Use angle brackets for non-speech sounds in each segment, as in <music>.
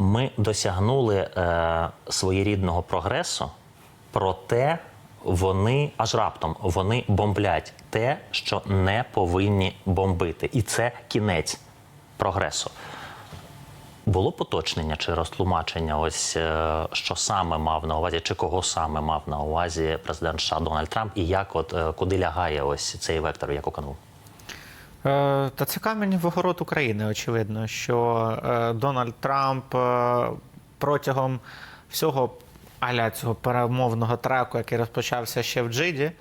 Ми досягнули е, своєрідного прогресу, проте вони аж раптом вони бомблять те, що не повинні бомбити. І це кінець прогресу. Було поточнення чи розтлумачення, ось е, що саме мав на увазі, чи кого саме мав на увазі президент США Дональд Трамп, і як от е, куди лягає ось цей вектор, як у канву? Е, Та це камінь в огород України, очевидно, що е, Дональд Трамп е, протягом всього аля цього перемовного треку, який розпочався ще в Джиді,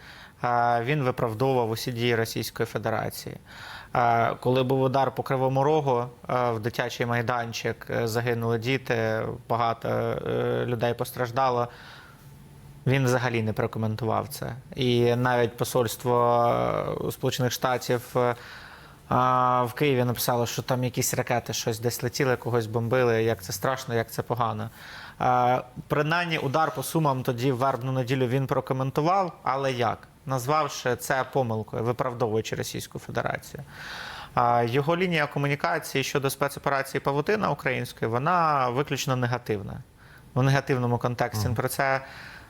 він виправдовував усі дії Російської Федерації. Коли був удар по Кривому Рогу в дитячий майданчик, загинули діти, багато людей постраждало. Він взагалі не прокоментував це. І навіть посольство Сполучених Штатів а, в Києві написало, що там якісь ракети щось десь летіли, когось бомбили, як це страшно, як це погано. Е, Принаймні, удар по сумам тоді в вербну неділю він прокоментував, але як? Назвавши це помилкою, виправдовуючи Російську Федерацію. А Його лінія комунікації щодо спецоперації Павутина української, вона виключно негативна. В негативному контексті він про це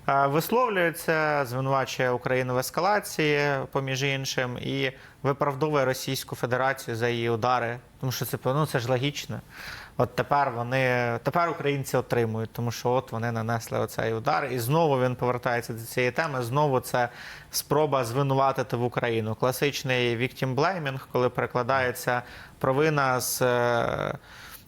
висловлюється, звинувачує Україну в ескалації, поміж іншим, і виправдовує Російську Федерацію за її удари. Тому що це ну, це ж логічно. От тепер вони тепер українці отримують, тому що от вони нанесли оцей удар, і знову він повертається до цієї теми. Знову це спроба звинуватити в Україну. Класичний victim blaming, коли перекладається провина з.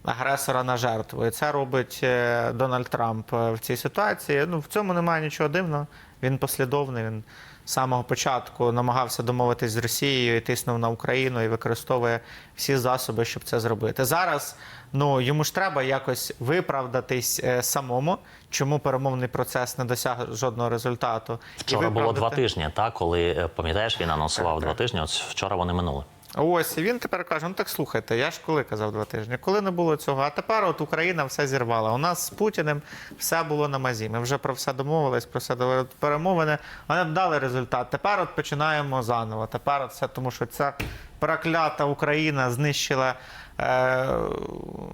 Агресора на жертву. І це робить е, Дональд Трамп е, в цій ситуації. Ну в цьому немає нічого дивного. Він послідовний. Він з самого початку намагався домовитись з Росією і тиснув на Україну і використовує всі засоби, щоб це зробити. Зараз ну йому ж треба якось виправдатись е, самому, чому перемовний процес не досяг жодного результату. Вчора було два тижні, так коли пам'ятаєш, він анонсував Так, два так. тижні. От вчора вони минули. Ось він тепер каже: ну так слухайте, я ж коли казав два тижні, коли не було цього. А тепер от Україна все зірвала. У нас з Путіним все було на мазі. Ми вже про все домовились, про все довели перемовини. Вони дали результат. Тепер от починаємо заново. Тепер от все, тому що ця проклята Україна знищила. е,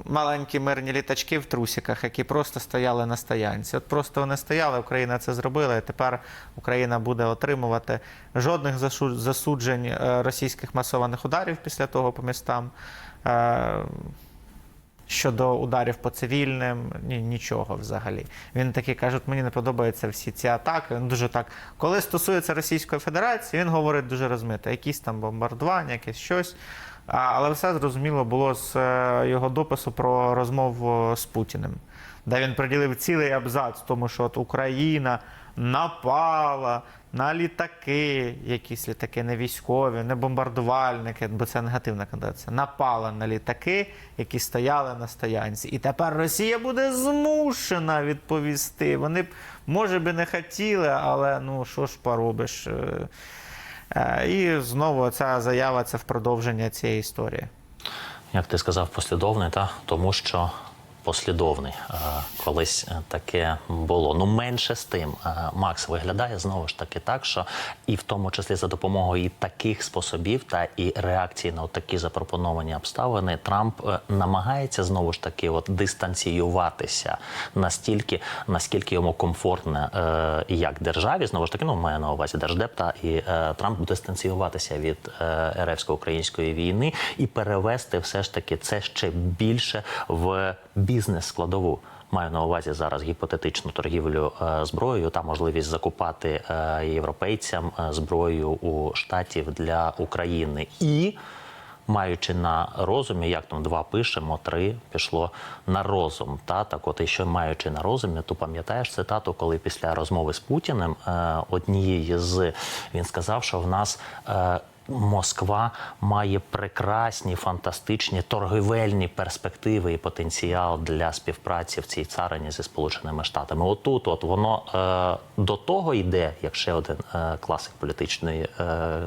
Маленькі мирні літачки в трусиках, які просто стояли на стоянці. От просто вони стояли, Україна це зробила, і тепер Україна буде отримувати жодних засуджень е, російських масованих ударів після того по містам. Е, Щодо ударів по цивільним, ні, нічого взагалі. Він такий каже, мені не подобаються всі ці атаки. Він дуже так. Коли стосується Російської Федерації, він говорить дуже розмито. Якісь там бомбардування, якесь щось. Але все зрозуміло було з е, його допису про розмову з Путіним, де він приділив цілий абзац, тому що от Україна напала на літаки, якісь літаки не військові, не бомбардувальники, бо це негативна конотація, напала на літаки, які стояли на стоянці. І тепер Росія буде змушена відповісти. Вони б, може би, не хотіли, але ну що ж поробиш. Е, е, І знову ця заява це в продовження цієї історії. Як ти сказав, послідовний, та тому що послідовний Е, колись е, таке було. Ну менше з тим, Е, Макс виглядає знову ж таки так, що і в тому числі за допомогою і таких способів та і реакції на такі запропоновані обставини, Трамп намагається знову ж таки от дистанціюватися настільки, наскільки йому комфортно як державі, знову ж таки, ну має на увазі держдеп та і Трамп дистанціюватися від е, РФсько-української війни і перевести все ж таки це ще більше в бізнес-складову. Маю на увазі зараз гіпотетичну торгівлю е, зброєю та можливість закупати е, європейцям е, зброю у штатів для України і маючи на розумі, як там два пишемо, три пішло на розум. Та так, от і що маючи на розумі, то пам'ятаєш цитату, коли після розмови з Путіним однієї з він сказав, що в нас. Москва має прекрасні, фантастичні торгівельні перспективи і потенціал для співпраці в цій царині зі Сполученими Штатами. Отут, от воно е, до того йде, як ще один е, класик політичної е,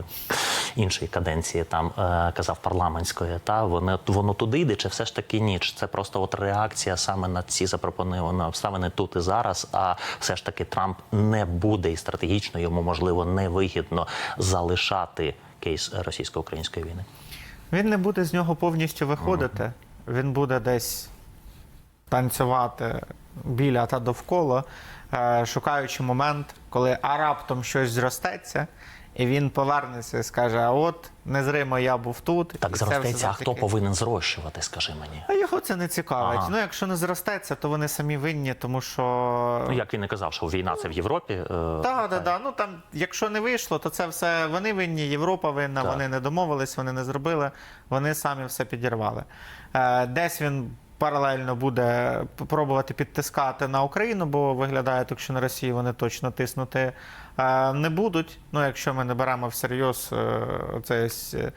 іншої каденції, там е, казав парламентської, та воно, воно туди йде, чи все ж таки ні? Чи це просто от реакція саме на ці запропоновані обставини тут і зараз? А все ж таки Трамп не буде і стратегічно йому можливо невигідно залишати кейс російсько-української війни. Він не буде з нього повністю виходити. Він буде десь танцювати біля та довкола, е, шукаючи момент, коли а раптом щось зростеться, і він повернеться і скаже: А от незримо я був тут. Так і зростеться, а хто повинен зрощувати, скажи мені. А його це не цікавить. Ага. Ну, якщо не зростеться, то вони самі винні, тому що. Ну, як він і казав, що війна це в Європі. Так, так, так. Ну там, якщо не вийшло, то це все вони винні, Європа винна, Так. вони не домовились, вони не зробили, вони самі все підірвали. Е, десь він паралельно буде пробувати підтискати на Україну, бо виглядає так, що на Росії вони точно тиснути е, не будуть. Ну, якщо ми не беремо всерйоз е, цей ось, е,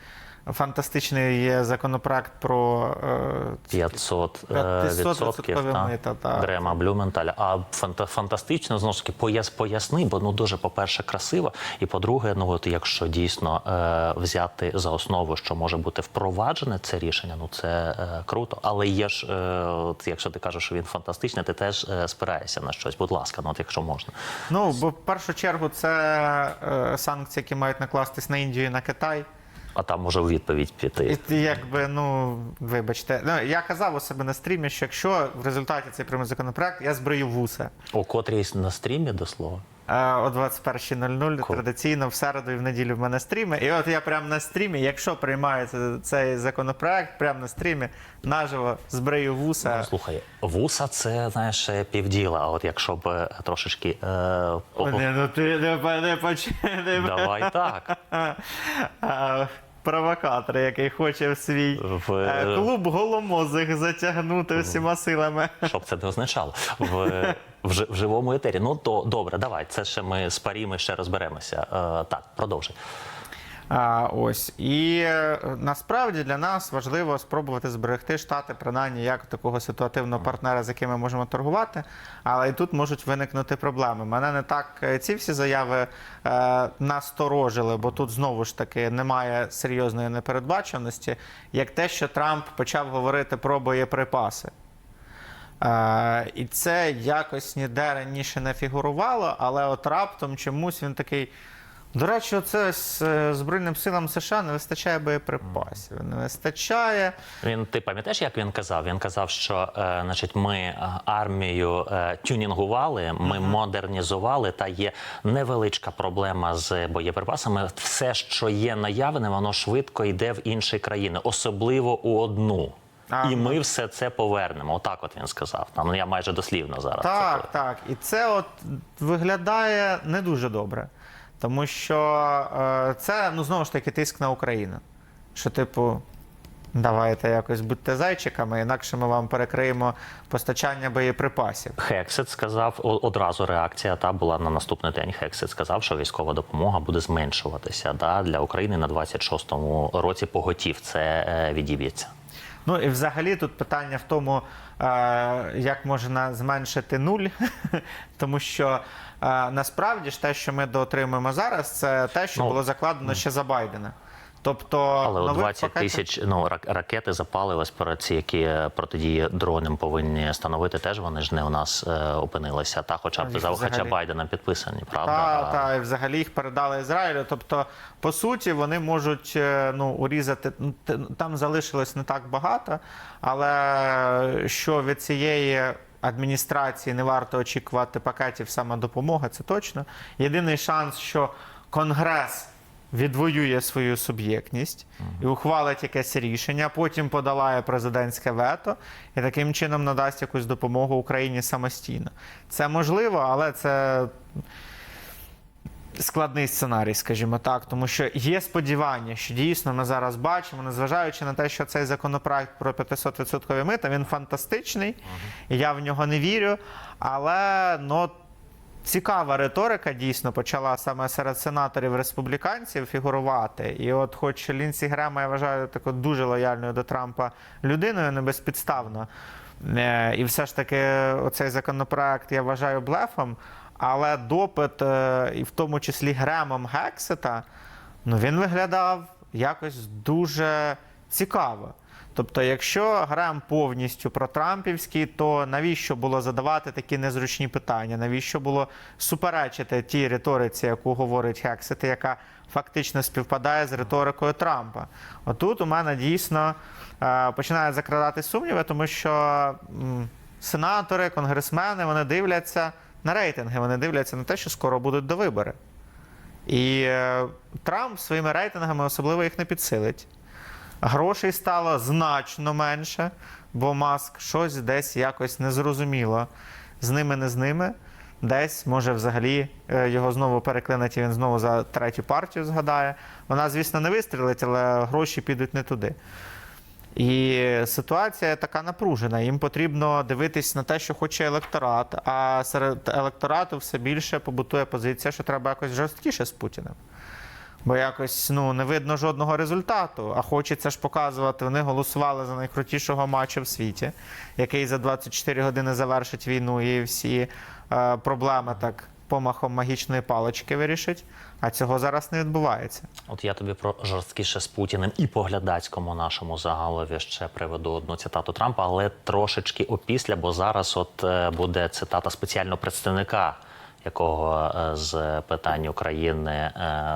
фантастичний є законопроект про е, 500 е, 500 відсотків. Грема Блюменталя. А фанта, фантастично знову ж таки пояс, поясни, бо ну дуже по-перше, красиво. І по-друге, ну от якщо дійсно е, взяти за основу, що може бути впроваджене це рішення, ну це е, круто. Але є ж, е, от, якщо ти кажеш, що він фантастичний, ти теж е, спираєшся на щось. Будь ласка, ну от якщо можна. Ну, бо в першу чергу це е, санкції, які мають накластись на Індію і на Китай. А там може у відповідь піти. І якби, ну, вибачте, ну, я казав у себе на стрімі, що якщо в результаті цей прийме законопроект, я збрию вуса. У котрій на стрімі до слова. О 21.00 Cool. традиційно в середу і в неділю в мене стріми. І от я прямо на стрімі, якщо приймається цей законопроект, прямо на стрімі наживо збрию вуса. Ну, слухай, вуса це знаєш півділа. А от якщо б е, трошечки е, о- Не, ну ти не, не почини. давай так. <laughs> Провокатор, який хоче в свій В- е, клуб голомозих затягнути всіма силами. Щоб це не означало в, в, в живому етері. Ну то добре, давай. Це ще ми з паріми ще розберемося. Е, так, продовжуй. А, ось і е, насправді для нас важливо спробувати зберегти штати, принаймні як такого ситуативного партнера, з яким ми можемо торгувати. Але і тут можуть виникнути проблеми. Мене не так е, ці всі заяви е, насторожили, бо тут знову ж таки немає серйозної непередбаченості, як те, що Трамп почав говорити про боєприпаси. Е, і це якось ніде раніше не фігурувало, але от раптом чомусь він такий. До речі, оце з е, Збройним силам США не вистачає боєприпасів. Не вистачає. Він ти пам'ятаєш, як він казав? Він казав, що е, значить, ми е, армію е, тюнінгували, ми модернізували, та є невеличка проблема з боєприпасами. Все, що є наявне, воно швидко йде в інші країни, особливо у одну. А, І ми все це повернемо. Отак, от він сказав. Там ну, я майже дослівно зараз. Так, цитую. так. І це от виглядає не дуже добре. Тому що е, це ну, знову ж таки тиск на Україну. Що, типу, давайте якось будьте зайчиками, інакше ми вам перекриємо постачання боєприпасів. Хексет сказав одразу. Реакція та була на наступний день. Хексет сказав, що військова допомога буде зменшуватися да, для України на 26-му році. Поготів це е, відіб'ється. Ну і взагалі тут питання в тому, як можна зменшити нуль, <laughs> тому що насправді ж те, що ми доотримуємо зараз, це те, що Ну, було закладено ще за Байдена. Тобто Але у нових 20 пакетів- тисяч ну рак- ракети запали ось про ці, які е, протидії дронам повинні становити. Теж вони ж не у нас е, опинилися. Та, хоча б за хоча взагалі- Байдена підписані, правда? Та, та, і взагалі їх передали Ізраїлю. Тобто, по суті, вони можуть е, ну, урізати. ну, Там залишилось не так багато, але що від цієї адміністрації не варто очікувати пакетів самодопомоги, це точно. Єдиний шанс, що Конгрес. Відвоює свою суб'єктність і ухвалить якесь рішення, потім подолає президентське вето і таким чином надасть якусь допомогу Україні самостійно. Це можливо, але це складний сценарій, скажімо так, тому що є сподівання, що дійсно ми зараз бачимо, незважаючи на те, що цей законопроект про 500% мита, він фантастичний, і я в нього не вірю. Але ну, цікава риторика дійсно почала саме серед сенаторів республіканців фігурувати. І от, хоч Лінсі Грема, я вважаю таку дуже лояльною до Трампа людиною, не безпідставно. Е, І все ж таки, оцей законопроект я вважаю блефом. Але допит, е, і в тому числі Гремом Гексета, ну він виглядав якось дуже цікаво. Тобто, якщо Грем повністю протрампівський, то навіщо було задавати такі незручні питання? Навіщо було суперечити тій риториці, яку говорить Гексет, яка фактично співпадає з риторикою Трампа? Отут у мене дійсно е, починають закрадати сумніви, тому що. сенатори, конгресмени, вони дивляться на рейтинги, вони дивляться на те, що скоро будуть до вибори. І е, Трамп своїми рейтингами особливо їх не підсилить. Грошей стало значно менше, бо Маск щось десь якось незрозуміло. З ними, не з ними. Десь, може, взагалі е, його знову переклинуть, і він знову за третю партію згадає. Вона, звісно, не вистрілить, але гроші підуть не туди. І ситуація така напружена. Їм потрібно дивитись на те, що хоче електорат. А серед електорату все більше побутує позиція, що треба якось жорсткіше з Путіним. Бо якось ну, не видно жодного результату. А хочеться ж показувати. Вони голосували за найкрутішого матчу в світі, який за 24 години завершить війну і всі е, проблеми так помахом магічної палички вирішить. А цього зараз не відбувається. От я тобі про жорсткіше з Путіним і по глядацькому нашому загалові ще приведу одну цитату Трампа, але трошечки опісля, бо зараз от е, буде цитата спеціального представника, якого е, з питань України е,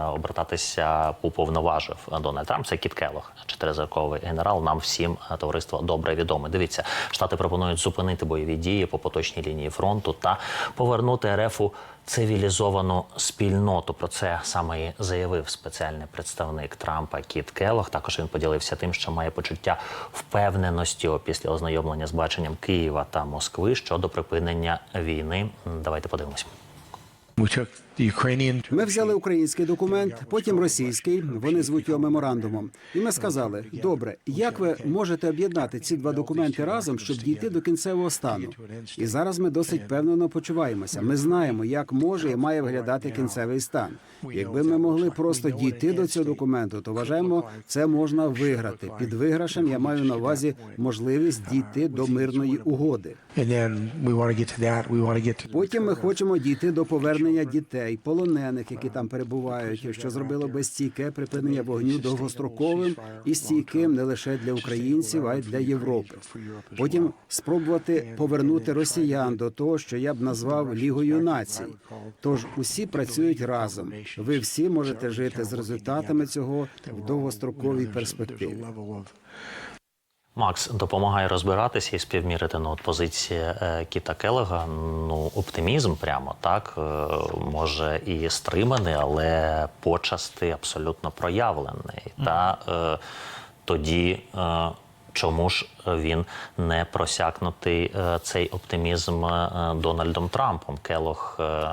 обертатися уповноважив Дональд Трамп. Це Кіт Келлог, чотиризірковий генерал. Нам всім е, товариство добре відоме. Дивіться, штати пропонують зупинити бойові дії по поточній лінії фронту та повернути РФ у цивілізовану спільноту. Про це саме і заявив спеціальний представник Трампа Кіт Келлог. Також він поділився тим, що має почуття впевненості після ознайомлення з баченням Києва та Москви щодо припинення війни. Давайте подивимось. Ми взяли український документ, потім російський. Вони звуть його меморандумом. І ми сказали: добре, як ви можете об'єднати ці два документи разом, щоб дійти до кінцевого стану? І зараз ми досить впевнено почуваємося. Ми знаємо, як може і має виглядати кінцевий стан. Якби ми могли просто дійти до цього документу, то вважаємо, це можна виграти. Під виграшем я маю на увазі можливість дійти до мирної угоди. Потім ми хочемо дійти до повернення дітей, полонених, які там перебувають, що зробило би стійке припинення вогню довгостроковим і стійким не лише для українців, а й для Європи. Потім спробувати повернути росіян до того, що я б назвав Лігою націй. Тож усі працюють разом. Ви всі можете жити з результатами цього в довгостроковій перспективі. Макс допомагає розбиратися і співмірити ну, от позиція е, Кіта Келега. Ну, оптимізм прямо так е, може і стриманий, але почасти абсолютно проявлений. Та е, тоді. Е, Чому ж він не просякнутий е, цей оптимізм е, Дональдом Трампом? Келох е,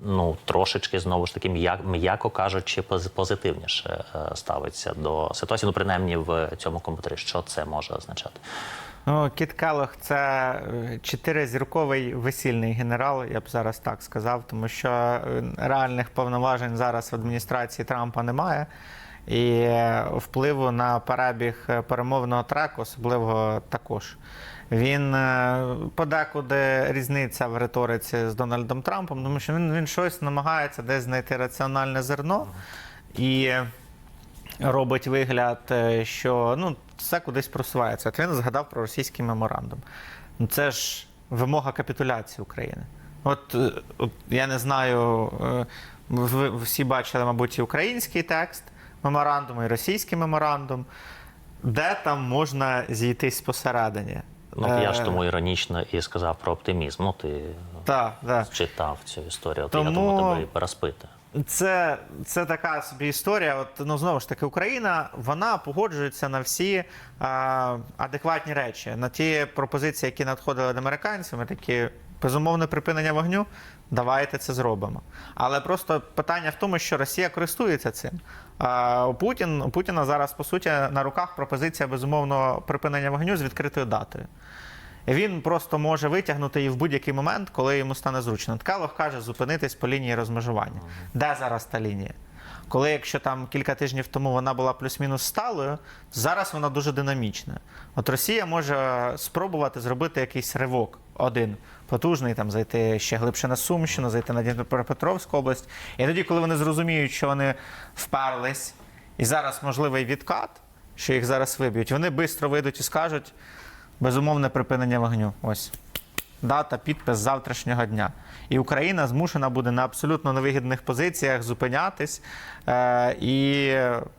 ну трошечки знову ж таки м'як, м'яко кажучи, пози- позитивніше е, ставиться до ситуації. Ну, принаймні в цьому коментарі, що це може означати. Ну, Кіт Келлог – це е, чотиризірковий весільний генерал, я б зараз так сказав, тому що е, реальних повноважень зараз в адміністрації Трампа немає. І впливу на перебіг перемовного треку, особливо також. Він е, подекуди різниця в риториці з Дональдом Трампом, тому що він, він щось намагається десь знайти раціональне зерно. І робить вигляд, е, що ну, все кудись просувається. От він згадав про російський меморандум. Ну, це ж вимога капітуляції України. От, е, я не знаю, ви всі бачили, мабуть, і український текст меморандуму, і російський меморандум. Де там можна зійтись посередині? Ну я ж Е, тому іронічно і сказав про оптимізм. Ну ти та, та. читав цю історію. От Тому- я думаю, тебе і переспити. Це, це така собі історія. От ну знову ж таки, Україна вона погоджується на всі а, адекватні речі, на ті пропозиції, які надходили від американців. Ми такі безумовне припинення вогню. Давайте це зробимо. Але просто питання в тому, що Росія користується цим. А, у Путін у Путіна зараз по суті на руках пропозиція безумовного припинення вогню з відкритою датою. Він просто може витягнути її в будь-який момент, коли йому стане зручно. Ткалов каже зупинитись по лінії розмежування. Де зараз та лінія? Коли, якщо там кілька тижнів тому вона була плюс-мінус сталою, то зараз вона дуже динамічна. От Росія може спробувати зробити якийсь ривок один потужний, там зайти ще глибше на Сумщину, зайти на Дніпропетровську область. І тоді, коли вони зрозуміють, що вони вперлись, і зараз можливий відкат, що їх зараз виб'ють, вони швидко вийдуть і скажуть. Безумовне припинення вогню. Ось дата, підпис завтрашнього дня. І Україна змушена буде на абсолютно невигідних позиціях зупинятись е, і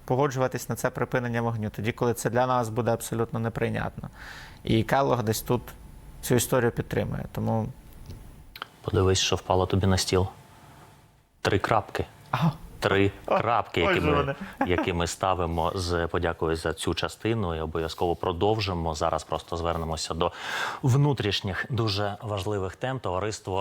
погоджуватись на це припинення вогню, тоді, коли це для нас буде абсолютно неприйнятно. І Келлог десь тут цю історію підтримує. Тому Подивись, що впало тобі на стіл. Три крапки. Ага. Три крапки, які ми, <laughs> які ми ставимо з подякою за цю частину і обов'язково продовжимо. Зараз просто звернемося до внутрішніх дуже важливих тем. Товариство